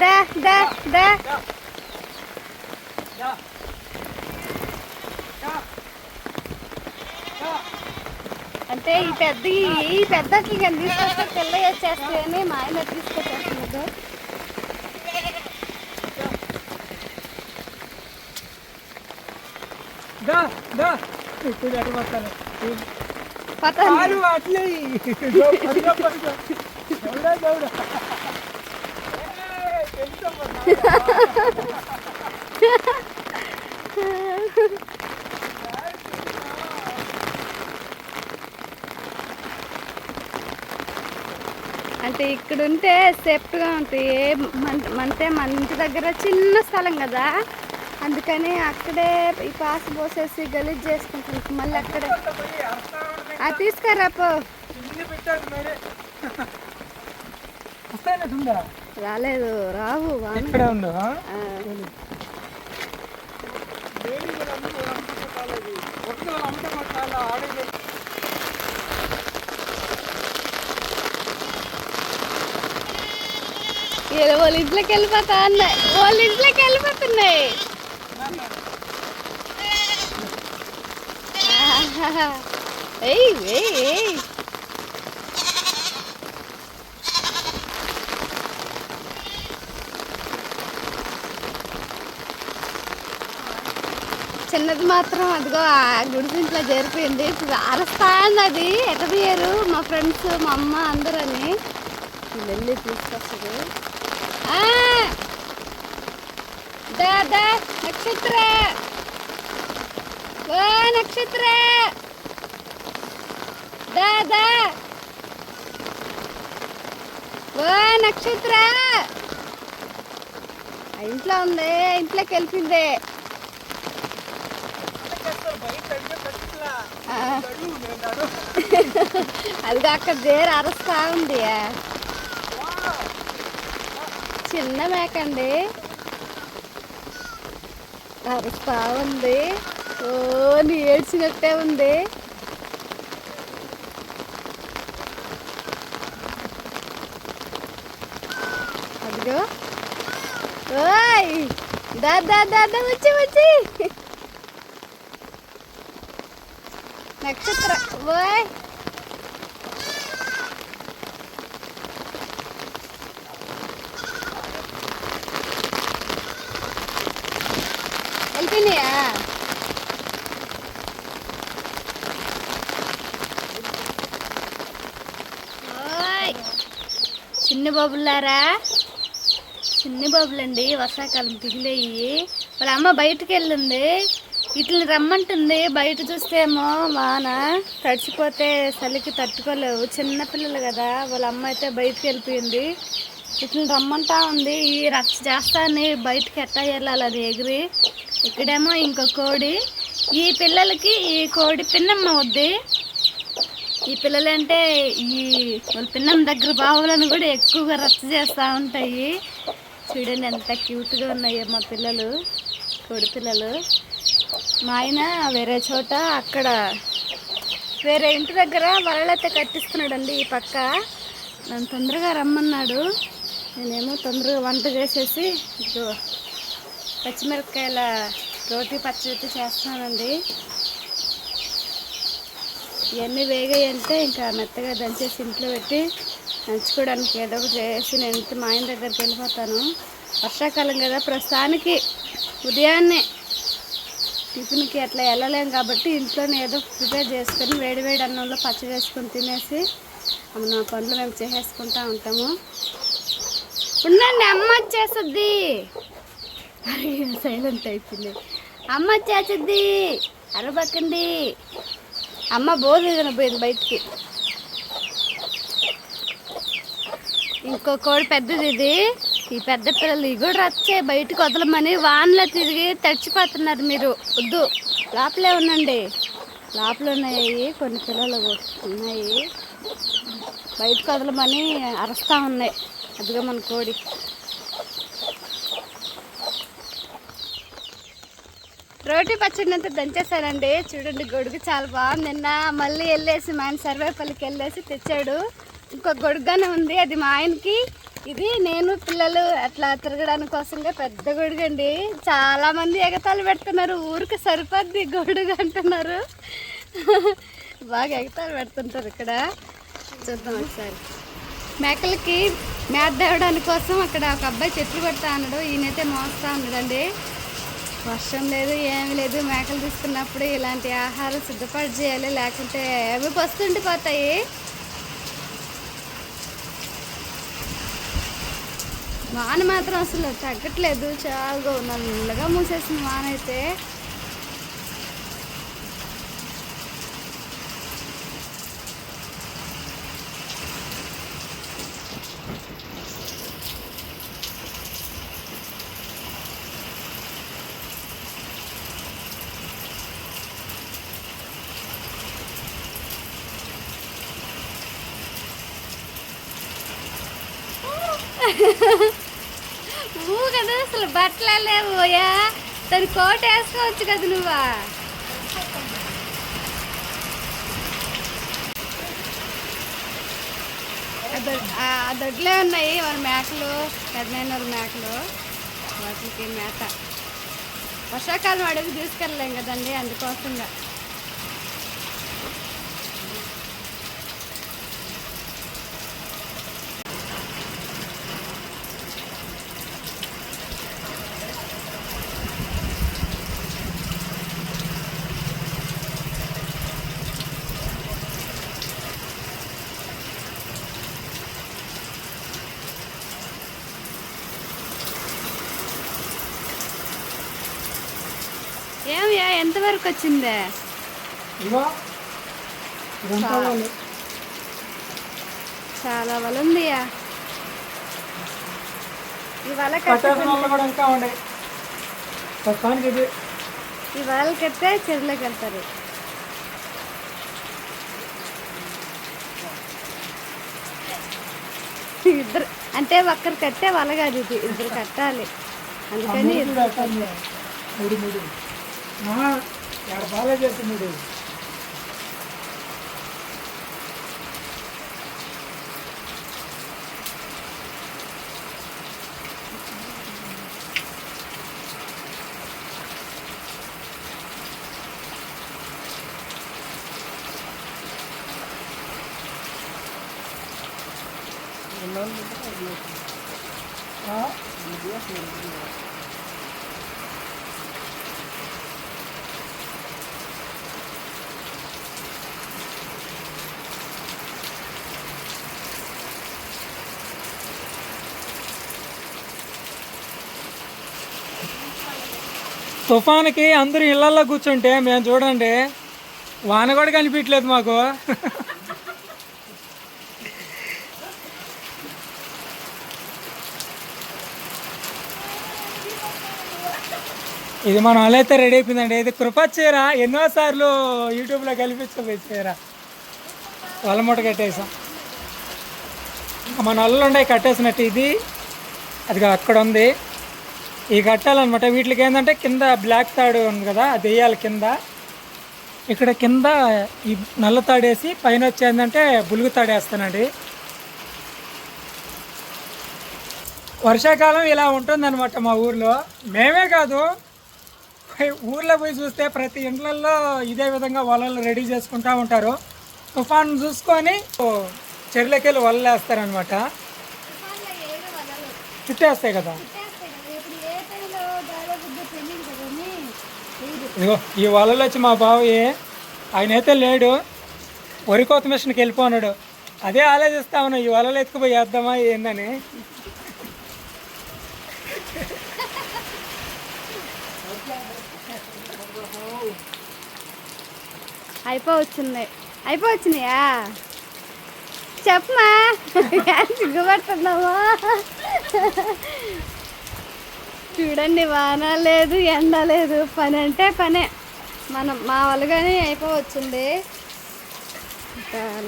దా దా దా అంటే ఈ పెద్ద ఈ పెద్దకి కానీ తీసుకొస్తే పిల్ల వచ్చేస్తాయని మా ఆయన తీసుకొచ్చేస్తున్నాడు. దా దా. ఇప్పుడు ఎటు వస్తాను. పరుగా. అంటే ఇక్కడ ఉంటే సేఫ్ట్గా ఉంటాయి ఏ మన- అంటే మన ఇంటి దగ్గర చిన్న స్థలం కదా. అందుకని అక్కడే ఈ పాస్ పోసేసి గలీజ్ చేసుకుంటాం మళ్ళీ అక్కడే అది తీసుకురా పో. రాలేదు రావు ఇక్కడే. ఒకటి వాళ్ళు ఇంట్లోకి వెళ్ళిపోతా అన్నాయి వాళ్ళ ఇంట్లోకి వెళ్ళిపోతున్నాయి. ఏయ్ ఏయ్ ఏయ్. చిన్నది మాత్రం అదిగో ఆ గుడిసింట్లో జరిపోయింది ఇప్పుడు అరస్తా ఉంది అది ఎట పోయారు మా ఫ్రెండ్స్ మా అమ్మ అందరని. వెళ్ళి తీసుకొస్తుంది నక్షత్ర. ఓ నక్షత్ర. దా ఓ నక్షత్ర. ఆ ఇంట్లో ఉంది ఇంట్లోకి వెళ్ళింది. అది అక్కడ దేరు అరస్తా ఉంది. చిన్న మేక అండి. అరుస్తా ఉంది. ఓ నీ ఏడ్చినట్టే ఉంది అదిగో ఓయ్ దా దా దా దా వచ్చి వచ్చి. నక్షత్ర ఓయ్. వెళ్ళిపోయినాయా? చిన్న బాబులారా చిన్న బాబులండి వర్షాకాలం పిగిలేయి వాళ్ళ అమ్మ బయటకు వెళ్ళింది ఇట్లా రమ్మంటుంది. బయట చూస్తేమో వాన తడిచిపోతే చలికి తట్టుకోలేవు. చిన్నపిల్లలు కదా వాళ్ళ అమ్మ అయితే బయటకు వెళ్ళిపోయింది ఇట్లని రమ్మంటా ఉంది. ఈ రచ్చ చేస్తాని బయటకి ఎట్టా వెళ్ళాలి అది ఎగిరి. ఇక్కడేమో ఇంకో కోడి. ఈ పిల్లలకి ఈ కోడి పిన్నమ్మ వద్ది. ఈ పిల్లలంటే ఈ వాళ్ళ పిన్నం దగ్గర బావులను కూడా ఎక్కువగా రచ్చ చేస్తూ ఉంటాయి. చూడండి ఎంత క్యూట్గా ఉన్నాయో మా పిల్లలు కోడి పిల్లలు. మా ఆయన వేరే చోట అక్కడ వేరే ఇంటి దగ్గర వలలైతే కట్టిస్తున్నాడండి ఈ పక్క. నన్ను తొందరగా రమ్మన్నాడు. నేనేమో తొందరగా వంట చేసేసి ఇదిగో పచ్చిమిరపకాయల రోటి పచ్చడి చేస్తున్నానండి. ఇవన్నీ వేగాయి అంటే ఇంకా మెత్తగా దంచేసి ఇంట్లో పెట్టి దంచుకోవడానికి ఏదో ఒకటి చేసి నేను మా ఆయన దగ్గరికి వెళ్ళిపోతాను. వర్షాకాలం కదా ప్రస్తుతానికి ఉదయాన్నే టిఫిన్కి అట్లా వెళ్ళలేం కాబట్టి ఇంట్లోనే ఏదో ప్రిపేర్ చేసుకొని వేడి వేడి అన్నంలో పచ్చడి వేసుకొని తినేసి నా పనులు మేము చేసేసుకుంటా ఉంటాము. ఉండండి అమ్మ వచ్చేస్తుంది. సైలెంట్ అయిపోయింది. అమ్మ వచ్చేస్తుంది. అరబక్కండి అమ్మ బోధ పోయింది బయటికి. ఇంకో కోడి పెద్దది ఇది. ఈ పెద్ద పిల్లలు ఇవి కూడా వచ్చే బయటకు వదలమని వాన్లో తిరిగి తడిచిపోతున్నారు మీరు. వద్దు. లోపలే ఉండండి. లోపల ఉన్నాయి కొన్ని పిల్లలు ఉన్నాయి. బయటకు వదలమని అరుస్తూ ఉన్నాయి. అదిగో మన కోడి. రోటీ పచ్చడి అంతా దంచేసానండి చూడండి గొడుగు చాలా బాగుంది. నిన్న మళ్ళీ వెళ్ళేసి మా ఆయన సర్వేపల్లికి వెళ్ళేసి తెచ్చాడు. ఇంకొక గొడుగ్గానే ఉంది. అది మా ఆయనకి. ఇది నేను పిల్లలు అట్లా తిరగడానికి కోసంగా పెద్ద గొడుగు అండి. చాలా మంది పెడుతున్నారు. ఊరికి సరిపోద్ది గొడుగు అంటున్నారు. బాగా ఎగతాలు పెడుతుంటారు ఇక్కడ. చూద్దాం ఒకసారి. మేకలకి మేత దేవడానికి కోసం అక్కడ ఒక అబ్బాయి చెట్లు పెడతా అన్నాడు ఈయనైతే మోస్తా ఉన్నాడండి. వర్షం లేదు ఏమీ లేదు. మేకలు తీసుకున్నప్పుడు ఇలాంటి ఆహారం సిద్ధపాటు చేయాలి. లేకుంటే అవి పస్తుండిపోతాయి. వాన మాత్రం అసలు తగ్గట్లేదు చాలా నల్లగా మూసేసింది వాన అయితే Ha ha ha. అసలు బట్టలు లేవుయా తను కోట వేసుకోవచ్చు కదా నువ్వా? ఆ దొడ్లే ఉన్నాయి వారి మేకలు పెద్దనైన మేకలు. వాటికి మేత. వర్షాకాలం అడుగు తీసుకెళ్ళలేం కదండి అందుకోసంగా. ఎంతవరకు వచ్చిందే చాలా. వల ఉందియా ఇవాళ ఇవాళ కట్టే చెరువులోకి వెళ్తారు. ఇద్దరు అంటే ఒక్కరు కట్టే వల కాదు ఇది. ఇద్దరు కట్టాలి. అందుకని మూడు కట్టాలి. మూడు మూడు ఆ, ఎక్కడ బాగా చేస్తున్నాడు ఆ? తుఫాన్కి అందరూ ఇళ్ళలో కూర్చుంటే మేము చూడండి వాన కూడా కనిపించలేదు మాకు. ఇది మనం అలా అయితే రెడీ అయిపోయిందండి. ఇది కృపా చీర ఎన్నోసార్లు యూట్యూబ్లో కల్పించదు చీర. వలమూట కట్టేసాం. మన అల్లుండే కట్టేసినట్టు ఇది. అది అక్కడ ఉంది. ఈ కట్టాలన్నమాట. వీటికి ఏంటంటే కింద బ్లాక్ తాడు ఉంది కదా అది వేయాలి కింద. ఇక్కడ కింద ఈ నల్ల తాడు వేసి పైన వచ్చి ఏంటంటే బులుగు తాడు వేస్తానండి. వర్షాకాలం ఇలా ఉంటుందన్నమాట మా ఊర్లో. మేమే కాదు ఊర్లో పోయి చూస్తే ప్రతి ఇండ్లల్లో ఇదే విధంగా వలలు రెడీ చేసుకుంటా ఉంటారు. తుఫాన్ చూసుకొని చెరువులకి వెళ్ళి వలలు. వేస్తారనమాట చుట్టేస్తాయి కదా. ఇదిగో ఈ వలలో వచ్చి మా బావయ్య ఆయన అయితే లేడు. వరి కోత మిషన్కి వెళ్ళిపోన్నాడు అదే ఆలోచిస్తా ఉన్నా ఈ వలలు ఎత్తుకుపోయి వేద్దామా ఏందని. అయిపోవచ్చింది. అయిపోవచ్చున్నాయా చెప్పమా సిగ్గుపడుతున్నావా? చూడండి వాన లేదు ఎండ లేదు. పని అంటే పనే. మనం మా వాళ్ళగానే అయిపోవచ్చుంది.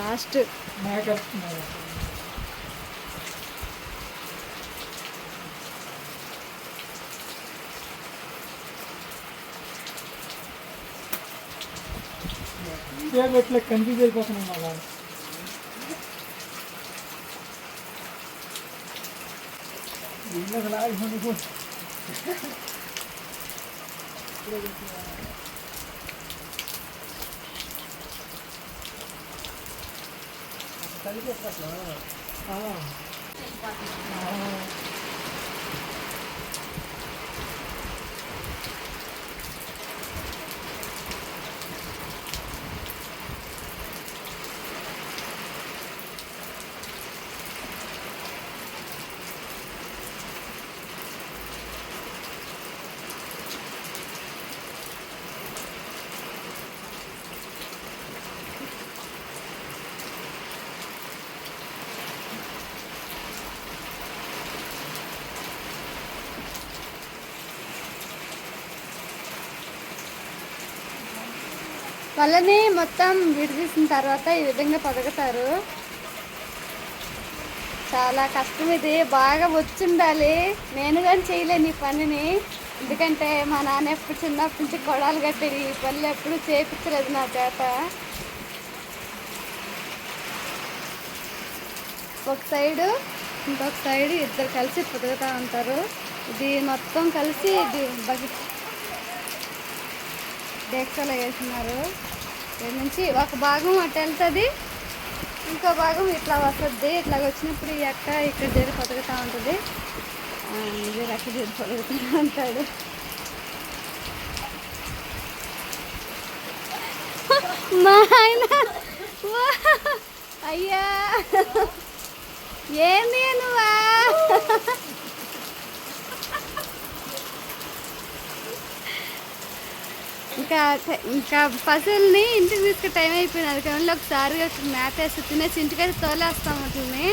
లాస్ట్. కన్ఫ్యూజ్ అయిపోతున్నాం మా ఇంకా లాస్ట్ మేకప్ ఇట్లా కన్ఫ్యూజ్ అయిపోతున్నాం మళ్ళా వలని మొత్తం విడిదీసిన తర్వాత ఈ విధంగా పొదగతారు చాలా కష్టం ఇది. బాగా వచ్చుండాలి. నేను కానీ చేయలేను ఈ పనిని. ఎందుకంటే మా నాన్న ఎప్పుడు చిన్నప్పటి నుంచి కొడాలు కట్టేది ఈ పనులు ఎప్పుడు చేపించలేదు నా చేత. ఒక సైడు ఇంకొక సైడ్ ఇద్దరు కలిసి పొదుగుతూ ఉంటారు. ఇది మొత్తం కలిసి ఇది బకెట్ డెక్సలో వేస్తున్నారు. ఇక్కడ నుంచి ఒక భాగం అటు వెళ్తుంది ఇంకో భాగం ఇట్లా వస్తుంది. ఇట్లా వచ్చినప్పుడు ఈ అక్క ఇక్కడ జరిగి పొదుగుతూ ఉంటుంది. ఆ, అక్క జరిగి పొదుగుతూ ఉంటాడు. మా ఆయన అయ్యా ఏమి నువ్వా ఇంకా ఇంకా పశువుల్ని ఇంటికి తీసుకు టైం అయిపోయినది కానీ ఒకసారి మేత తినేసి ఇంటికైతే తోలేస్తాం వాటిని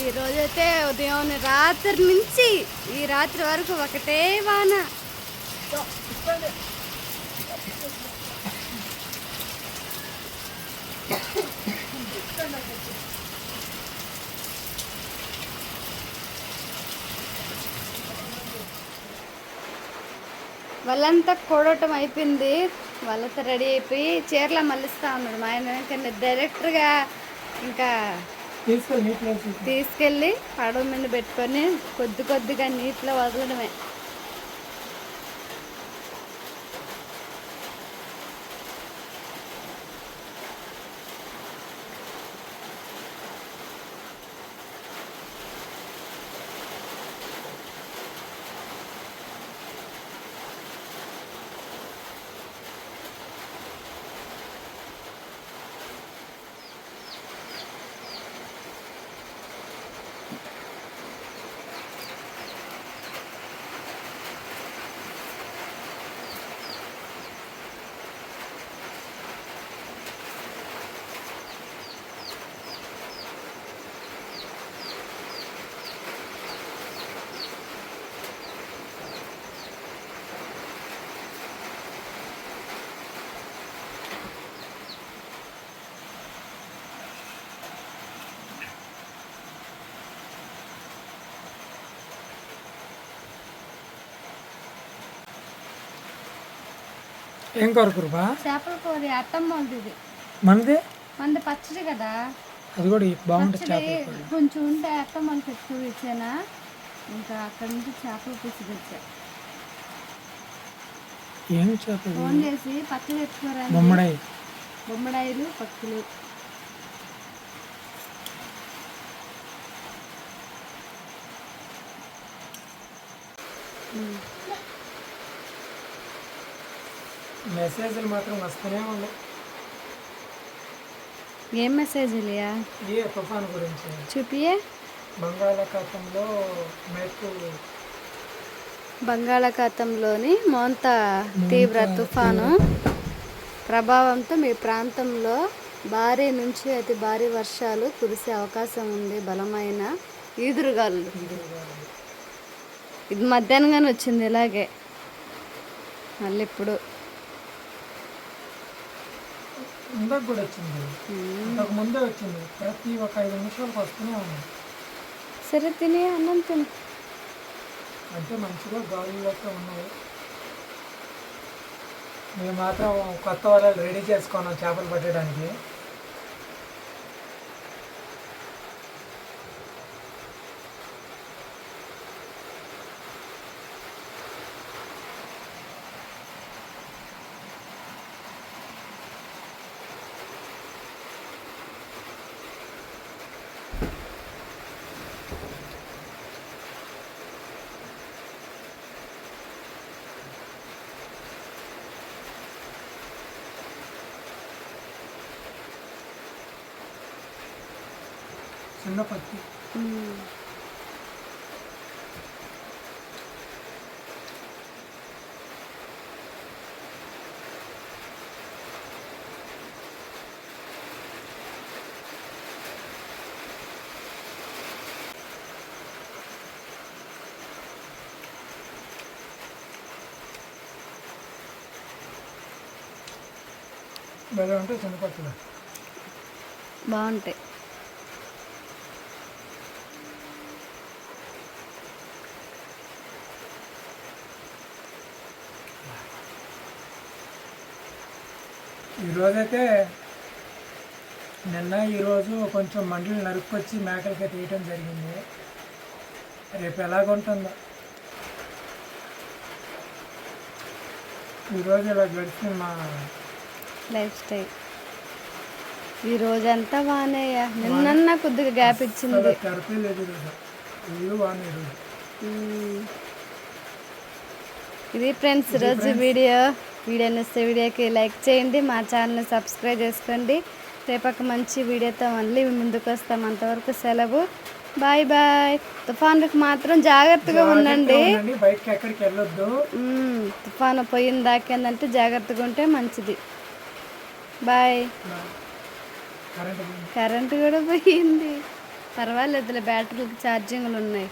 ఈ రోజైతే ఉదయం రాత్రి నుంచి ఈ రాత్రి వరకు ఒకటే వాన. వాళ్ళంతా కూడటం అయిపోయింది. వాళ్ళంతా రెడీ అయిపోయి చీరలా మళ్ళిస్తా ఉన్నాడు. మా ఆయన వెనకనే డైరెక్ట్గా ఇంకా తీసుకెళ్ళి పడవ మీద పెట్టుకొని కొద్ది కొద్దిగా నీటిలో వదలడమే. ఏం కొరకు బా చేపల కూర అత్తమ్మ ఇది మనది? మనది పచ్చడి కదా. అది కూడా బాగుంటుంది చేపల కూర. కొంచెం ఉంటే అత్తమ్మకి ఎక్కువ ఇచ్చానా ఇంకా అక్కడి నుంచి చేపల పులుసు తెచ్చా. ఏం చేప ఇది? ఫోన్ చేసి పచ్చడి ఎత్తుకోరా బొమ్మడాయి. బొమ్మడాయిలు పక్కులు మెసేజ్లు మాత్రం వస్తూనే ఉన్నాయి. ఏం మెసేజ్ ఇలియా? ఏ తుఫాన్ గురించి? చూపియే? బంగాళాఖాతంలో మెట్టు బంగాళాఖాతంలోని మోంత తీవ్ర తుఫాను ప్రభావంతో మీ ప్రాంతంలో భారీ నుంచి అతి భారీ వర్షాలు కురిసే అవకాశం ఉంది. బలమైన ఈదురుగాలు. ఇది మధ్యాహ్నంగానే వచ్చింది ఇలాగే. మళ్ళీ ఇప్పుడు ఇందాక కూడా వచ్చింది. ఇంతకు ముందే వచ్చింది. ప్రతి ఒక ఐదు నిమిషాలకు వస్తూనే ఉంది సరే తిని అన్నం తిని. అంటే మంచిగా గాలులతో ఉన్నాయి మేము మాత్రం కొత్త వలలు రెడీ చేసుకున్నాం చేపలు పట్టడానికి. చిన్న పత్తి ఉమ్. భలే ఉంటాయి చిన్న బాగుంటాయి ఈరోజైతే నిన్న ఈరోజు కొంచెం మండలు నరుక్కొచ్చి మేకలకి తీయటం జరిగింది. రేపు ఎలాగుంటుందో ఈరోజు ఇలా గడిచింది మా లైఫ్ స్టైల్. ఈ రోజంతా బాగానే నిన్న కొద్దిగా గ్యాప్ ఇచ్చింది. తెరపే లేదు ఈరోజు. ఇల్లు వాని ఈరోజు. మ్మ్. ఇది ఫ్రెండ్స్ ఈరోజు వీడియో. వీడియో నచ్చితే వీడియోకి లైక్ చేయండి మా ఛానల్ని సబ్స్క్రైబ్ చేసుకోండి. రేపొక మంచి వీడియోతో మళ్ళీ ముందుకు వస్తాం. అంతవరకు సెలవు. Bye bye. తుఫాన్లకు మాత్రం జాగ్రత్తగా ఉండండి. ఉండండి. బయటకి ఎక్కడికి వెళ్ళొద్దు. మ్మ్. తుఫాను పోయిన దాకేందంటే జాగ్రత్తగా ఉంటే మంచిది. బాయ్. కరెంటు కూడా పోయింది. పర్వాలేదులే బ్యాటరీలకు ఛార్జింగ్లు ఉన్నాయి.